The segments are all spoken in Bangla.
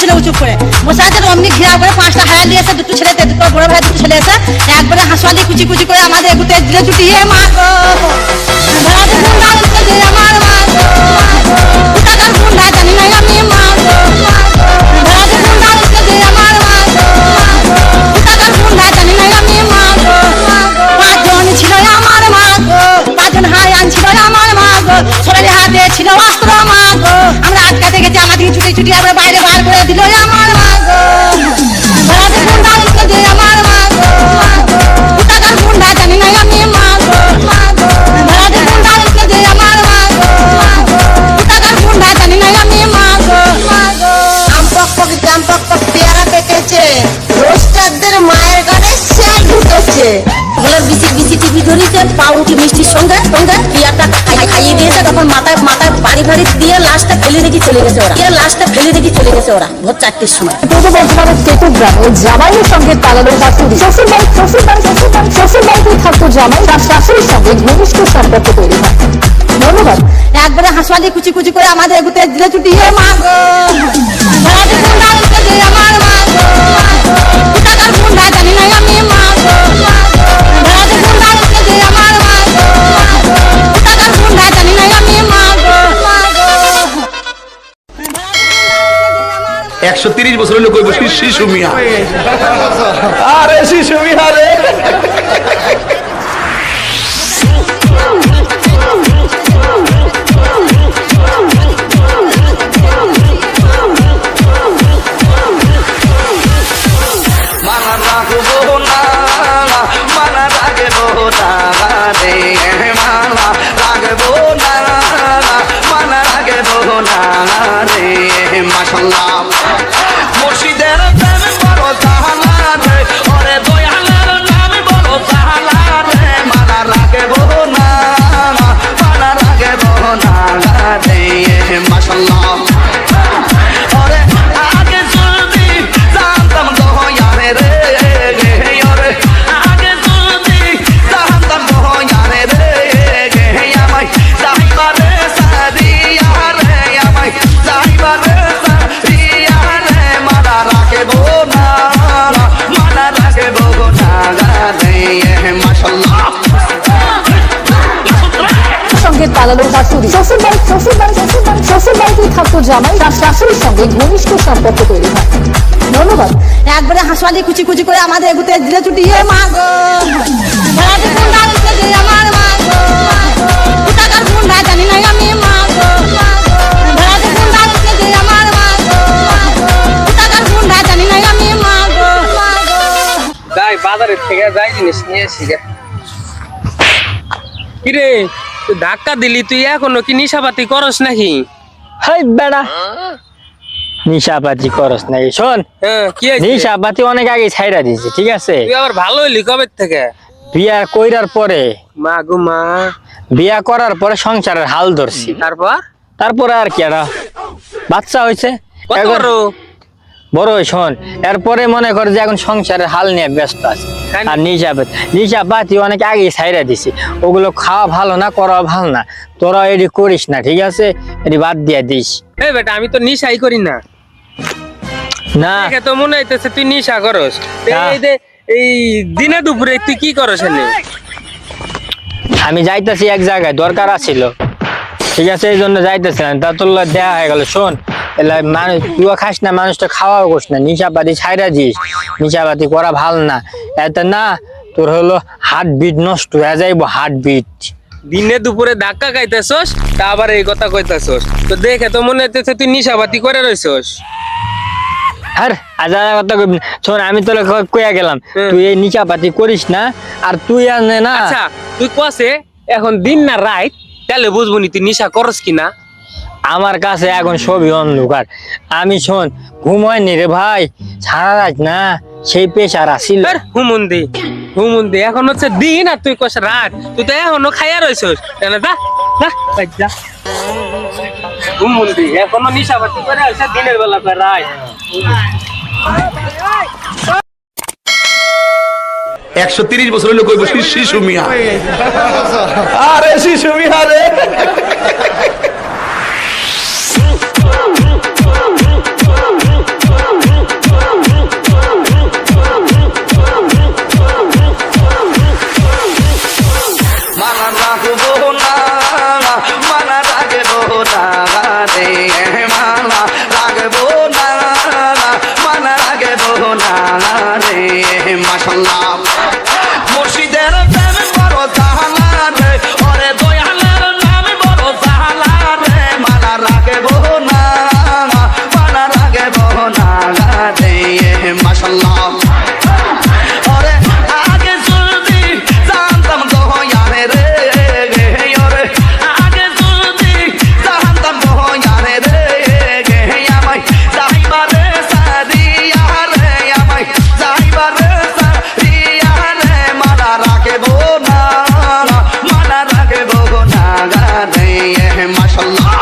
ছিল উঁচু করে। বসে আছে অমনি ঘিরা করে পাঁচটা হায়া দিয়েছে দুটো ছেলেতে, দুটো বড় ভাই দুটো ছেলে এসে একবারে হাসপালি কুচি কুচি করে আমাদের এগুতে দিলে এ মা গো আমার মা গো বাড়ি ফাড়ি দিয়ে লাশটা ফেলে রেখে চলে গেছে ওরা। দিয়ে লাশটা ফেলে রেখে চলে গেছে ওরা ভোর চারটের সময়। কেতু গ্রামে জামাইয়ের সঙ্গে পালানোর শাশুড়ি শ্বশুর বাড়ি শ্বশুর বাড়ি শ্বশুর বাড়ি শ্বশুর বাড়িতে থাকতো জামাই তার শাশুড়ির সঙ্গে ঘনিষ্ঠ সম্পর্ক তৈরি হয় ধন্যবাদ একবারে হাসপালি কুচি কুচি করে আমাদের এগুতে দিলে ছুটি। মা গো! একশো তিরিশ বছর হলো কই বসি শিশু মিয়া আরে শিশু মিয়া মানা রে মাশাল্লাহ মুর্শিদের প্রেম বড় জাহালা রে, ওরে দয়ালের নাম বড় জাহালা রে। মানা রাখব না, মানা রাখব না রে মাশাল্লাহ ওরে আগে যদি জানতাম দয়ারে রে পালালো শাশুড়ি শ্বশুর বাড়ি শ্বশুর বাড়ি শ্বশুর বাড়ি শ্বশুর বাড়িতে থাকতো জামাই তার শাশুড়ির সঙ্গে ঘনিষ্ঠ সম্পর্ক তৈরি হয়। ধন্যবাদ। একবারে হাসপালি কুচি কুচি করে আমাদের এগুতে দিলে ছুটি এ মা গো। আমার মা গো। টাকার গুন্ডা জানি না আমি মা গো। বাজারের থেকে যাই জিনিস নিয়ে এসি। কিরে? ধাক্কা দিলি তুই এখনও কি নিশাপাতি করস নাকি? হাই বেড়া। নিশাপাতি করস নাকি? শোন হ্যাঁ কি নিশাপাতি অনেক আগে ছাইরা দিয়েছি ঠিক আছে? তুই আবার ভালো হইলি কবে থেকে? বিয়া কইরার পরে। মা গো মা। বিয়া করার পরে সংসারের হাল ধরছি। তারপর? তারপরে আর কি আর বাচ্চা হয়েছে বড় শোন। এরপরে মনে কর যে এখন সংসারের হাল নিয়ে ব্যস্ত আছে। কেন? আর নিশাপাতি নিশাপাতি অনেক আগে ছাইরা দিছি। ওগুলো খাওয়া ভালো না করা ভালো না। তোরা এটি করিস না ঠিক আছে? এটি বাদ দিয়ে দিস। এই বেটা আমি তো নিশাই করি না। না। তো মনে হইতেছে তুই নিশা করস। এই দিনে দুপুরে তুই কি করস আমি যাইতেছি এক জায়গায় দরকার আছিল। ঠিক আছে এই জন্য যাইতেছিলাম। তা তোর দেয়া হয়ে গেল শোন। এলা মানুষ তুইও খাস না মানুষটা খাওয়াও করস না নিশাপাতি ছাইরা দিস নিশাপাতি করা ভালো না। এত না তোর হলো হার্ট বিট নষ্ট হয়ে যাইব হার্ট বিট দিনে দুপুরে ধাক্কা খাইতেছস তা আবার এই কথা কইতেছস। তো দেখে তো মনে হইতেছে তুই নিশাবাতি করে রইছস। আর আজা কথা কইবি না। শোন আমি তোর কইয়া গেলাম তুই এই নিশাপাতি করিস না আর তুই আর নে না আচ্ছা তুই কসে এখন দিন না রাত তাহলে বুঝব নি তুই নিশা করস কিনা। আমার কাছে এখন সবই অন্ধকার। আমি শোন ঘুমায়নি রে ভাই। সারা রাত না সেই পেশার আসিল। হুমুন্দি হুমুন্দি এখন হচ্ছে দিন আর তুই কস রাত তুই তো এখনও খাইয়া রইছস। কেন যা যা হুমুন্দি এখনও নিশাবাতি করে আছে দিনের বেলা করে রাত একশো তিরিশ বছর হলো শিশু মিয়া। আরে শিশু মাশাল্লাহ ওরে আগে যদি জানতাম দোয়ারে রে ওরে আগে যদি জানতাম দোয়ারে রে গে আমায় যাইবা রে সারিয়া রে আমায় যাইবা রে সারিয়া রে মালা রাখব না মালা রাখব না গানে মাশাল্লাহ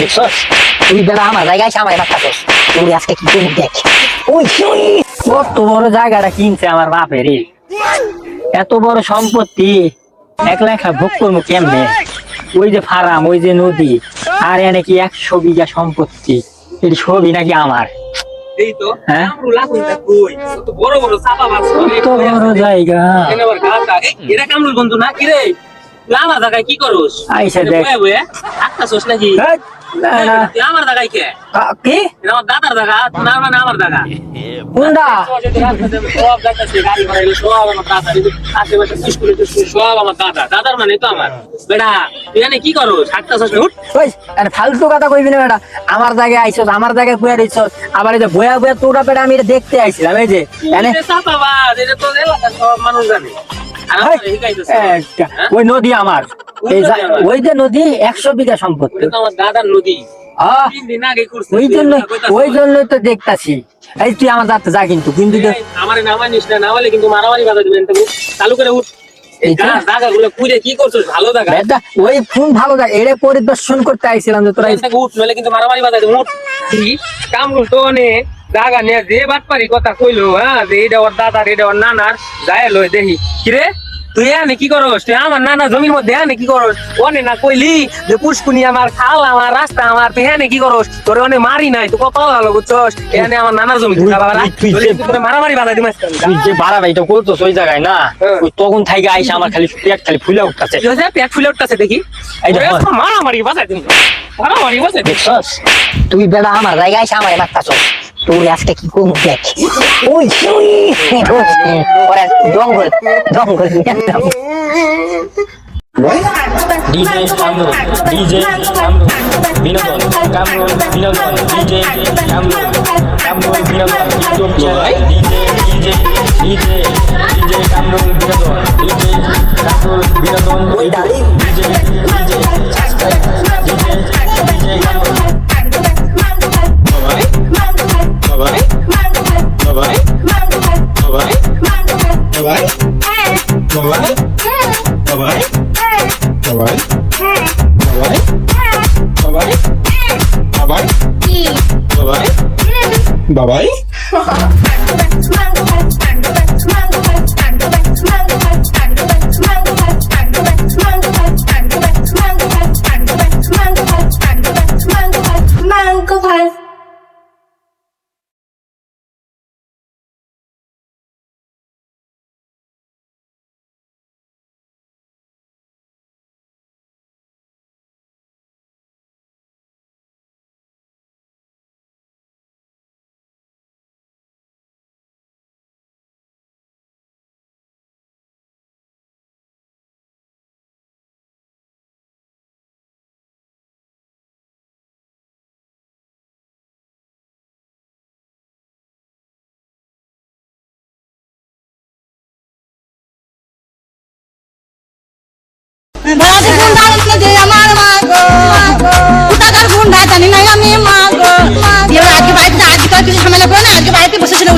দেখছস? তুই বেলা আমার জায়গায় আমার বাচ্চা তোস তুই আজকে কি করবি দেখ। ওই কত বড় জায়গাটা কিনছে আমার বাপের এত বড় সম্পত্তি। একলা একলা ভোগ করব কেমনে? ওই যে ফার্ম ওই যে নদী। আর এনে কি একশো বিঘা সম্পত্তি? এটি সবই নাকি আমার? হ্যাঁ? বড় জায়গা। বন্ধু না কি রে? আমার জায়গায় কি করস? আইসা এনে দেখ। বয়ে বয়ে নাকি? হেৎ, না, না। তুই আমার জায়গায় কে? কি? আমার দাদার জায়গা না মানে আমার জায়গা। কোনটা? সব যাইতাছে গাড়ি ঘোড়া সব আমার দাদা আশেপাশে স্কুলে সব আমার দাদা। দাদার মানে তো আমার। বেটা তুই এনে কি করস? হাঁটতাছস না উঠ ওই আরে ফালতু কথা কইবি না বেটা। আমার জায়গায় আইছস আমার জায়গায় কুয়া দিছস। আবার এই যে বয়া বয়া তোরা বেটা আমি এটা দেখতে আইছিলাম এই যে। এটা তো এলাকার সব মানুষ জানে। হ্যাঁ? ওই নদী আমার ওই যা- নদী একশো বিঘা সম্পত্তি দাদার নদী। আহ, তিন দিন আগে করছে। ওই জন্য ওই জন্যই তো দেখতাছি এই তুই আমার যাতে যা কিন্তু না, মারামারি বাধা দিবেন। চালু করে উঠ। ওই ফোন ভালো এরে পরিদর্শন করতে আইছিলাম যে তোরা উঠ, নইলে কিন্তু মারামারি বাধা দিবেন। উঠ। কি? কামরুল তো অনেক জায়গা নিয়ে যে বাটপারি কথা কইলো হ্যাঁ যে এইটা ওর দাদার এটা ওর নানার যায় লই দেখি। কিরে তুই এনে কি করস? তুই আমার নানা জমির মধ্যে এনে কি করস? অনে না কইলি যে পুষ্কুনি আমার খাল আমার রাস্তা আমার তুই এনে কি করস? তোরে অনে মারি নাই তুই কপাল ভালো বুঝছস? এনে আমার নানার জমি মারামারি বাধা দিমাস তুই যে বাড়াবাড়ি তো করতেছ ওই জায়গায় না? হ্যাঁ। ওই তখন থেকে আইসা আমার খালি পেট খালি ফুলে উঠতেছে। পেট ফুলে উঠতেছে দেখি। মারামারি বাধা দিম। মারামারি বাধা দেখছস? তুই বেলা আমার জায়গায় এসে আমার বাচ্চাছস তুই আজকে কি করবি দেখ? ওই শুন ওরা জঙ্গল জঙ্গল ডিজে কামরুল ডিজে কামরুল বিনোদন কামরুল বিনোদন ডিজে কামরুল কামরুল বিনোদন YouTube channel DJ DJ DJ DJ Kamrul বিনোদন ডিজে কামরুল বিনোদন ডিজে ডিজে ডিজে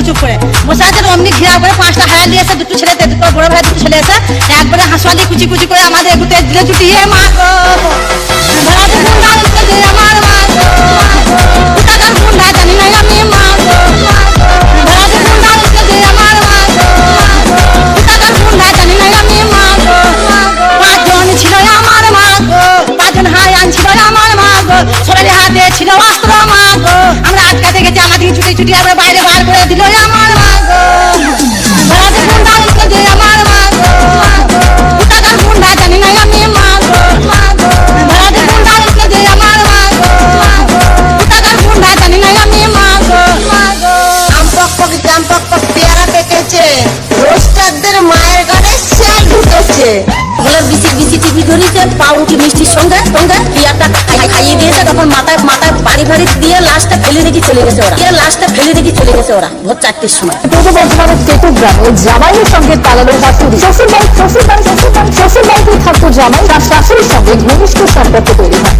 চুপ করে। বসে আছে অমনি ঘিরা করে পাঁচটা হারা দিয়েছে দুটো ছেলেতে দুটো বড় ভাই দুটো ছেলে এসে একবারে হাঁসওয়ালি কুচি কুচি করে আমাদের এগুতে দিলে চুটিয়ে মা যে মা গো যে ছিল আমার মা গো, পাঁচজন ছিল হাতে ছিল অস্ত্র ছুটি ছুটি বাইরে বার করে দিল আমার মা গো। ভাড়াতে গুন্ডা উঠলে যে আমার মা গো কোথাকার গুন্ডা আমি পক পেয়ারা পেকেছে। রোস্টারদের মায়ের ঘরে শেয়াল ঢুকেছে। বিসি বিসি টিভি ধরেছে পাউরুটি মিষ্টির সঙ্গে সঙ্গে বিয়ারটা খাই- খাইয়ে দিয়েছে, তখন মাথায় মাথায় বাড়ি বাড়ি দিয়ে লাশটা ফেলে রেখে চলে গেছে ওরা। দিয়ে ফেলে রেখে চলে গেছে ওরা, ভোর চারটের সময়। পূর্ব বর্ধমানের তেতুর গ্রামে জামাইয়ের সঙ্গে পালালো শ্বশুর বাড়ি শ্বশুর বাড়ি শ্বশুর বাড়ি শ্বশুর বাড়িতে থাকতো জামাই তার শাশুড়ির সঙ্গে ঘনিষ্ঠ সম্পর্ক তৈরি হয়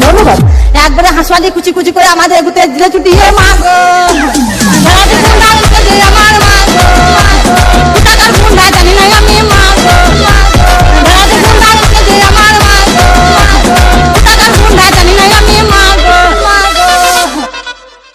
ধন্যবাদ। একবারে হাঁসওয়ালি কুচি কুচি করে আমাদের এগুতে দিলে ছুটি। মা গো।